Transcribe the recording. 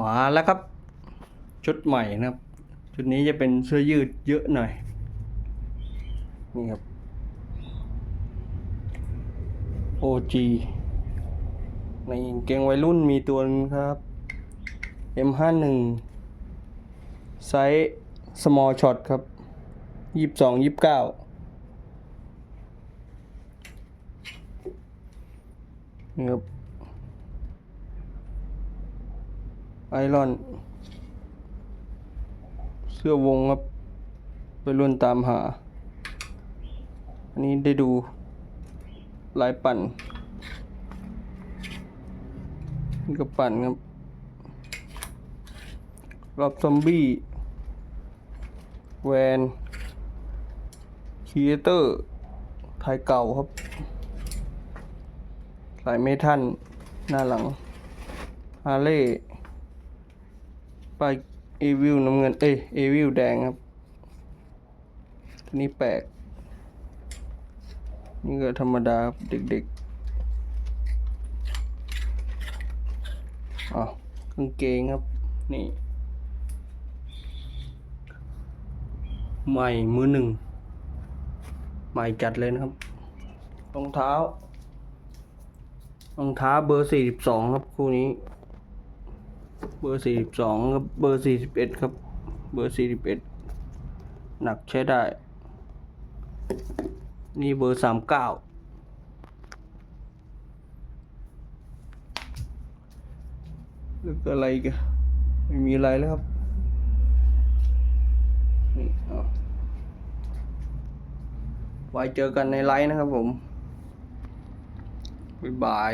มาแล้วครับ ชุดใหม่นะครับ ชุดนี้จะเป็นเสื้อยืดเยอะหน่อย นี่ครับ OG ในเกงวัยรุ่นมีตัวนึงครับ M51 ไซส์ small shot ครับยี่สิบสองยี่สิบเก้านี่ครับ ไอรอน เสื้อวงครับ ไปรุ่นตามหา อันนี้ได้ดูลายปั่นนี่ก็ปั่นครับรอบซอมบี้ แวนครีเอเตอร์ไทยเก่าครับสายเมทัลหน้าหลังฮาร์เล ย์ไปเอวิลน้ำเงิน เอ้ยเอวิลแดงครับตัวนี้แปลก นี่ก็ธรรมดาครับเด็กๆอ๋อกางเกงครับ นี่ ใหม่มือหนึ่ง ใหม่จัดเลยนะครับ รองเท้ารองเท้าเบอร์สี่สิบสองครับคู่นี้ เบอร์สี่สิบสองครับเบอร์สี่สิบเอ็ดครับ เบอร์สี่สิบเอ็ดหนักใช้ได้ นี่เบอร์สามเก้าแล้วก็อะไรอีกันไม่มีอะไรแล้วครับนี่เอาไว้เจอกันในไลฟ์นะครับผม บ๊ายบาย